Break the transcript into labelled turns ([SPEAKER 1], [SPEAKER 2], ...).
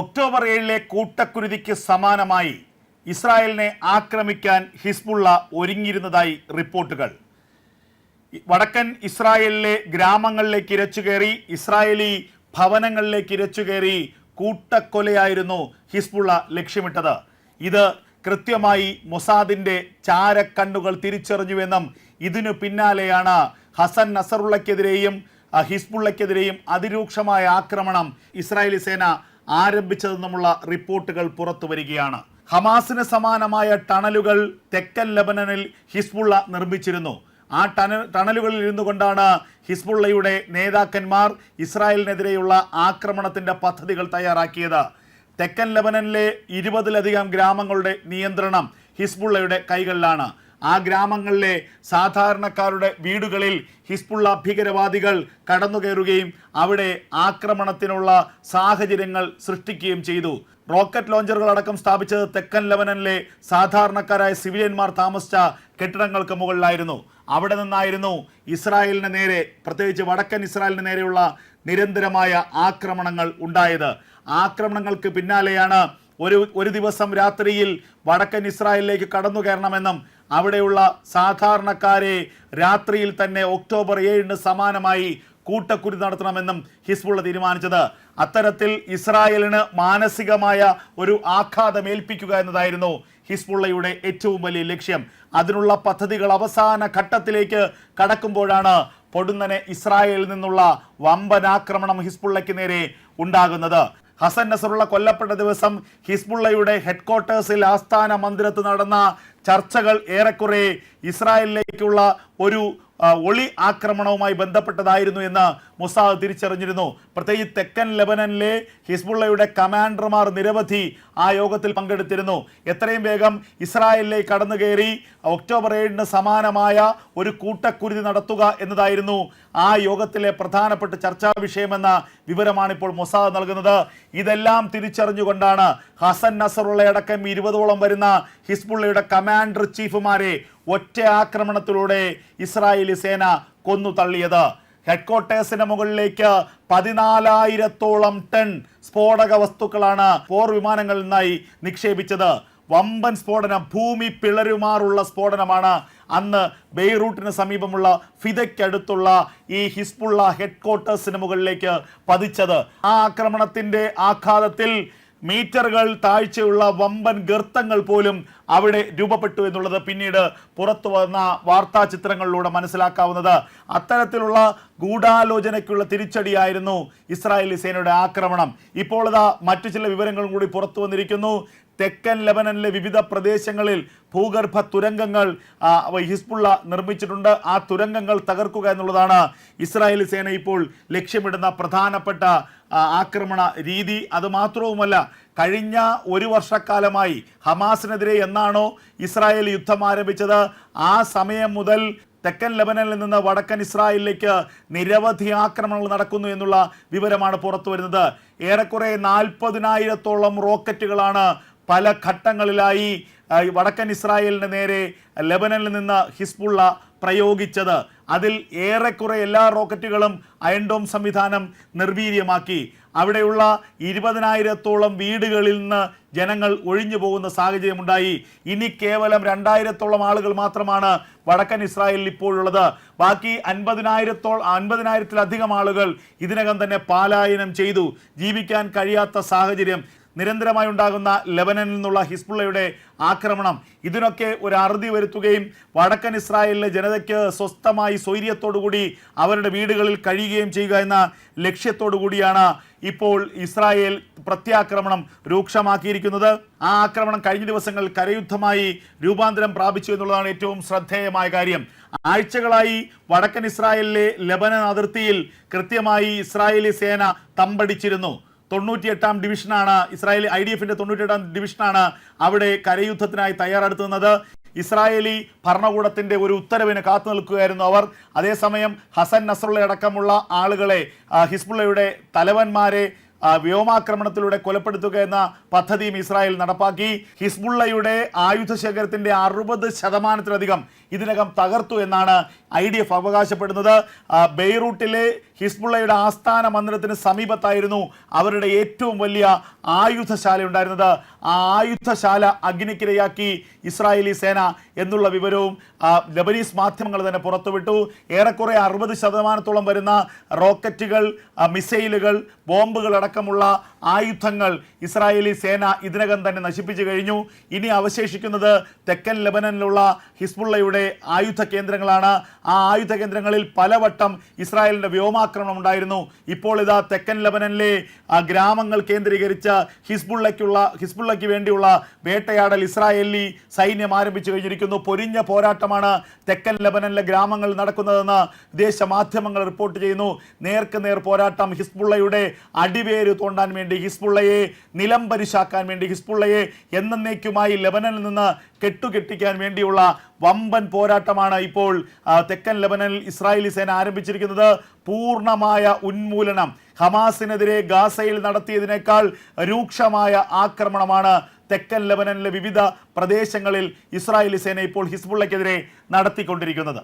[SPEAKER 1] October ഏഴിലെ കൂട്ടക്കുരുതിക്ക് സമാനമായി ഇസ്രായേലിനെ ആക്രമിക്കാൻ ഹിസ്ബുള്ള ഒരുങ്ങിയിരുന്നതായി റിപ്പോർട്ടുകൾ. വടക്കൻ ഇസ്രായേലിലെ ഗ്രാമങ്ങളിലേക്ക് ഇരച്ചുകയറി ഇസ്രായേലി ഭവനങ്ങളിലേക്ക് ഇരച്ചുകയറി കൂട്ടക്കൊലയായിരുന്നു ഹിസ്ബുള്ള ലക്ഷ്യമിട്ടത്. ഇത് കൃത്യമായി മൊസാദിന്റെ ചാരക്കണ്ണുകൾ തിരിച്ചറിഞ്ഞുവെന്നും ഇതിനു പിന്നാലെയാണ് ഹസൻ നസറുള്ളക്കെതിരെയും ഹിസ്ബുള്ളക്കെതിരെയും അതിരൂക്ഷമായ ആക്രമണം ഇസ്രായേലി സേന ആരംഭിച്ചതെന്നുമുള്ള റിപ്പോർട്ടുകൾ പുറത്തു വരികയാണ്. ഹമാസിന് സമാനമായ ടണലുകൾ തെക്കൻ ലബനനിൽ ഹിസ്ബുള്ള നിർമ്മിച്ചിരുന്നു. ആ ടണ ടണലുകളിൽ ഇരുന്നു കൊണ്ടാണ് ഹിസ്ബുള്ളയുടെ നേതാക്കന്മാർ ഇസ്രായേലിനെതിരെയുള്ള ആക്രമണത്തിന്റെ പദ്ധതികൾ തയ്യാറാക്കിയത്. തെക്കൻ ലബനനിലെ ഇരുപതിലധികം ഗ്രാമങ്ങളുടെ നിയന്ത്രണം ഹിസ്ബുള്ളയുടെ കൈകളിലാണ്. ആ ഗ്രാമങ്ങളിലെ സാധാരണക്കാരുടെ വീടുകളിൽ ഹിസ്ബുള്ള ഭീകരവാദികൾ കടന്നുകയറുകയും അവിടെ ആക്രമണത്തിനുള്ള സാഹചര്യങ്ങൾ സൃഷ്ടിക്കുകയും ചെയ്തു. റോക്കറ്റ് ലോഞ്ചറുകൾ അടക്കം സ്ഥാപിച്ചത് തെക്കൻ ലെബനനിലെ സാധാരണക്കാരായ സിവിലിയന്മാർ താമസിച്ച കെട്ടിടങ്ങൾക്ക് മുകളിലായിരുന്നു. അവിടെ നിന്നായിരുന്നു ഇസ്രായേലിന് നേരെ പ്രത്യേകിച്ച് വടക്കൻ ഇസ്രായേലിന് നേരെയുള്ള നിരന്തരമായ ആക്രമണങ്ങൾ ഉണ്ടായത്. ആക്രമണങ്ങൾക്ക് പിന്നാലെയാണ് ഒരു ഒരു ദിവസം രാത്രിയിൽ വടക്കൻ ഇസ്രായേലിലേക്ക് കടന്നു കയറണമെന്നും അവിടെയുള്ള സാധാരണക്കാരെ രാത്രിയിൽ തന്നെ ഒക്ടോബർ ഏഴിന് സമാനമായി കൂട്ടക്കുരു നടത്തണമെന്നും ഹിസ്ബുള്ള തീരുമാനിച്ചത്. അത്തരത്തിൽ ഇസ്രായേലിന് മാനസികമായ ഒരു ആഘാതം ഏൽപ്പിക്കുക എന്നതായിരുന്നു ഹിസ്ബുള്ളയുടെ ഏറ്റവും വലിയ ലക്ഷ്യം. അതിനുള്ള പദ്ധതികൾ അവസാന ഘട്ടത്തിലേക്ക് കടക്കുമ്പോഴാണ് പൊടുന്നനെ ഇസ്രായേലിൽ നിന്നുള്ള വമ്പനാക്രമണം ഹിസ്ബുള്ളയ്ക്ക് നേരെ ഉണ്ടാകുന്നത്. ഹസൻ നസറുള്ള കൊല്ലപ്പെട്ട ദിവസം ഹിസ്ബുള്ളയുടെ ഹെഡ്ക്വാർട്ടേഴ്സിൽ ആസ്ഥാന മന്ദിരത്ത് നടന്ന ചർച്ചകൾ ഏറെക്കുറെ ഇസ്രായേലിലേക്കുള്ള ഒരു ഒളി ആക്രമണവുമായി ബന്ധപ്പെട്ടതായിരുന്നു എന്ന് മൊസാദ് തിരിച്ചറിഞ്ഞിരുന്നു. പ്രത്യേകിച്ച് തെക്കൻ ലെബനനിലെ ഹിസ്ബുള്ളയുടെ കമാൻഡർമാർ നിരവധി ആ യോഗത്തിൽ പങ്കെടുത്തിരുന്നു. എത്രയും വേഗം ഇസ്രായേലിലേക്ക് കടന്നു കയറി ഒക്ടോബർ ഏഴിന് സമാനമായ ഒരു കൂട്ടക്കുരുതി നടത്തുക എന്നതായിരുന്നു ആ യോഗത്തിലെ പ്രധാനപ്പെട്ട ചർച്ചാ വിഷയമെന്ന വിവരമാണ് ഇപ്പോൾ മൊസാദ് നൽകുന്നത്. ഇതെല്ലാം തിരിച്ചറിഞ്ഞുകൊണ്ടാണ് ഹസൻ നസറുള്ളയടക്കം ഇരുപതോളം വരുന്ന ഹിസ്ബുള്ളയുടെ കമാൻഡർ ചീഫുമാരെ ഒറ്റ ആക്രമണത്തിലൂടെ ഇസ്രായേലി സേന കൊന്നു തള്ളിയത്. ഹെഡ്ക്വാർട്ടേഴ്സിന് മുകളിലേക്ക് പതിനാലായിരത്തോളം ടൺ സ്ഫോടക വസ്തുക്കളാണ് പോർ വിമാനങ്ങളിൽ നിന്നായി നിക്ഷേപിച്ചത്. വമ്പൻ സ്ഫോടനം ഭൂമി പിളരുമാറുള്ള സ്ഫോടനമാണ് അന്ന് ബെയ്റൂട്ടിന് സമീപമുള്ള ഫിദയ്ക്കടുത്തുള്ള ഈ ഹിസ്ബുള്ള ഹെഡ്ക്വാർട്ടേഴ്സിന് മുകളിലേക്ക് പതിച്ചത്. ആ ആക്രമണത്തിന്റെ ആഘാതത്തിൽ മീറ്ററുകൾ താഴ്ചയുള്ള വമ്പൻ ഗർത്തങ്ങൾ പോലും അവിടെ രൂപപ്പെട്ടു എന്നുള്ളത് പിന്നീട് പുറത്തു വന്ന വാർത്താ ചിത്രങ്ങളിലൂടെ മനസ്സിലാക്കാവുന്നത്. അത്തരത്തിലുള്ള ഗൂഢാലോചനയ്ക്കുള്ള തിരിച്ചടിയായിരുന്നു ഇസ്രായേലി സേനയുടെ ആക്രമണം. ഇപ്പോൾ ഇതാ മറ്റു ചില വിവരങ്ങളും കൂടി പുറത്തു വന്നിരിക്കുന്നു. തെക്കൻ ലബനനിലെ വിവിധ പ്രദേശങ്ങളിൽ ഭൂഗർഭ തുരങ്കങ്ങൾ ഹിസ്ബുള്ള നിർമ്മിച്ചിട്ടുണ്ട്. ആ തുരങ്കങ്ങൾ തകർക്കുക എന്നുള്ളതാണ് ഇസ്രായേൽ സേന ഇപ്പോൾ ലക്ഷ്യമിടുന്ന പ്രധാനപ്പെട്ട ആക്രമണ രീതി. അതുമാത്രവുമല്ല കഴിഞ്ഞ ഒരു വർഷക്കാലമായി ഹമാസിനെതിരെ എന്നാണോ ഇസ്രായേൽ യുദ്ധം ആരംഭിച്ചത്? ആ സമയം മുതൽ തെക്കൻ ലബനനിൽ നിന്ന് വടക്കൻ ഇസ്രായേലിലേക്ക് നിരവധി ആക്രമണങ്ങൾ നടക്കുന്നു എന്നുള്ള വിവരമാണ് പുറത്തു വരുന്നത് ഏറെക്കുറെ നാൽപ്പതിനായിരത്തോളം റോക്കറ്റുകളാണ് പല ഘട്ടങ്ങളിലായി വടക്കൻ ഇസ്രായേലിന് നേരെ ലെബനനിൽ നിന്ന് ഹിസ്ബുള്ള പ്രയോഗിച്ചത്. അതിൽ ഏറെക്കുറെ എല്ലാ റോക്കറ്റുകളും അയൺഡോം സംവിധാനം നിർവീര്യമാക്കി. അവിടെയുള്ള ഇരുപതിനായിരത്തോളം വീടുകളിൽ നിന്ന് ജനങ്ങൾ ഒഴിഞ്ഞു പോകുന്ന സാഹചര്യമുണ്ടായി. ഇനി കേവലം രണ്ടായിരത്തോളം ആളുകൾ മാത്രമാണ് വടക്കൻ ഇസ്രായേലിൽ ഇപ്പോഴുള്ളത്. ബാക്കി അൻപതിനായിരത്തോളം അൻപതിനായിരത്തിലധികം ആളുകൾ ഇതിനകം തന്നെ പാലായനം ചെയ്തു. ജീവിക്കാൻ കഴിയാത്ത സാഹചര്യം നിരന്തരമായി ഉണ്ടാകുന്ന ലെബനനിൽ നിന്നുള്ള ഹിസ്ബുള്ളയുടെ ആക്രമണം. ഇതിനൊക്കെ ഒരു അറുതി വരുത്തുകയും വടക്കൻ ഇസ്രായേലിലെ ജനതയ്ക്ക് സ്വസ്ഥമായി സ്വൈര്യത്തോടുകൂടി അവരുടെ വീടുകളിൽ കഴിയുകയും ചെയ്യുക എന്ന ലക്ഷ്യത്തോടു കൂടിയാണ് ഇപ്പോൾ ഇസ്രായേൽ പ്രത്യാക്രമണം രൂക്ഷമാക്കിയിരിക്കുന്നത്. ആ ആക്രമണം കഴിഞ്ഞ ദിവസങ്ങൾ കരയുദ്ധമായി രൂപാന്തരം പ്രാപിച്ചു എന്നുള്ളതാണ് ഏറ്റവും ശ്രദ്ധേയമായ കാര്യം. ആഴ്ചകളായി വടക്കൻ ഇസ്രായേലിലെ ലബനൻ അതിർത്തിയിൽ കൃത്യമായി ഇസ്രായേലി സേന തമ്പടിച്ചിരുന്നു. തൊണ്ണൂറ്റിയെട്ടാം ഡിവിഷനാണ് ഇസ്രായേൽ ഐ ഡി എഫിന്റെ തൊണ്ണൂറ്റിയെട്ടാം ഡിവിഷനാണ് അവിടെ കരയുദ്ധത്തിനായി തയ്യാറെടുത്തുന്നത്. ഇസ്രായേലി ഭരണകൂടത്തിന്റെ ഒരു ഉത്തരവിന് കാത്തു നിൽക്കുകയായിരുന്നു അവർ. അതേസമയം ഹസൻ നസറുള്ള അടക്കമുള്ള ആളുകളെ ഹിസ്ബുള്ളയുടെ തലവന്മാരെ വ്യോമാക്രമണത്തിലൂടെ കൊലപ്പെടുത്തുക എന്ന പദ്ധതിയും ഇസ്രായേൽ നടപ്പാക്കി. ഹിസ്ബുള്ളയുടെ ആയുധ ശേഖരത്തിന്റെ അറുപത് ശതമാനത്തിലധികം ഇതിനകം തകർത്തു എന്നാണ് ഐ ഡി എഫ് അവകാശപ്പെടുന്നത്. ബെയ്റൂട്ടിലെ ഹിസ്ബുള്ളയുടെ ആസ്ഥാന മന്ദിരത്തിന് സമീപത്തായിരുന്നു അവരുടെ ഏറ്റവും വലിയ ആയുധശാല ഉണ്ടായിരുന്നത്. ആ ആയുധശാല അഗ്നിക്കിരയാക്കി ഇസ്രായേലി സേന എന്നുള്ള വിവരവും ലബനീസ് മാധ്യമങ്ങൾ തന്നെ പുറത്തുവിട്ടു. ഏറെക്കുറെ അറുപത് ശതമാനത്തോളം വരുന്ന റോക്കറ്റുകൾ മിസൈലുകൾ ബോംബുകൾ അടക്കമുള്ള ആയുധങ്ങൾ ഇസ്രായേലി സേന ഇതിനകം തന്നെ നശിപ്പിച്ചു കഴിഞ്ഞു. ഇനി അവശേഷിക്കുന്നത് തെക്കൻ ലെബനനിലുള്ള ഹിസ്ബുള്ളയുടെ ആയുധ കേന്ദ്രങ്ങളാണ്. ആ ആയുധ കേന്ദ്രങ്ങളിൽ പലവട്ടം ഇസ്രായേലിന്റെ വ്യോമാക്രമണം ഉണ്ടായിരുന്നു. ഇപ്പോൾ ഇതാ തെക്കൻ ലെബനനിലെ ഗ്രാമങ്ങൾ കേന്ദ്രീകരിച്ച് ഹിസ്ബുള്ളയ്ക്കുള്ള ഹിസ്ബുള്ളയ്ക്ക് വേണ്ടിയുള്ള വേട്ടയാടൽ ഇസ്രായേലി സൈന്യം ആരംഭിച്ചു കഴിഞ്ഞിരിക്കുന്നു. പൊരിഞ്ഞ പോരാട്ടമാണ് തെക്കൻ ലെബനനിലെ ഗ്രാമങ്ങൾ നടക്കുന്നതെന്ന് വിദേശ മാധ്യമങ്ങൾ റിപ്പോർട്ട് ചെയ്യുന്നു. നേർക്ക് നേർ പോരാട്ടം ഹിസ്ബുള്ളയുടെ അടിവേര് തോണ്ടാൻ വേണ്ടി ഹിസ്ബുള്ളയെ നിലം പരിശാക്കാൻ വേണ്ടി ഹിസ്ബുള്ളയെ എന്നേക്കുമായി ലബനനിൽ നിന്ന് കെട്ടുകെട്ടിക്കാൻ വേണ്ടിയുള്ള വമ്പൻ പോരാട്ടമാണ് ഇപ്പോൾ തെക്കൻ ലബനനിൽ ഇസ്രായേലി സേന ആരംഭിച്ചിരിക്കുന്നത്. പൂർണമായ ഉന്മൂലനം. ഹമാസിനെതിരെ ഗാസയിൽ നടത്തിയതിനേക്കാൾ രൂക്ഷമായ ആക്രമണമാണ് തെക്കൻ ലബനനിലെ വിവിധ പ്രദേശങ്ങളിൽ ഇസ്രായേലി സേന ഇപ്പോൾ ഹിസ്ബുള്ളയ്ക്കെതിരെ നടത്തിക്കൊണ്ടിരിക്കുന്നത്.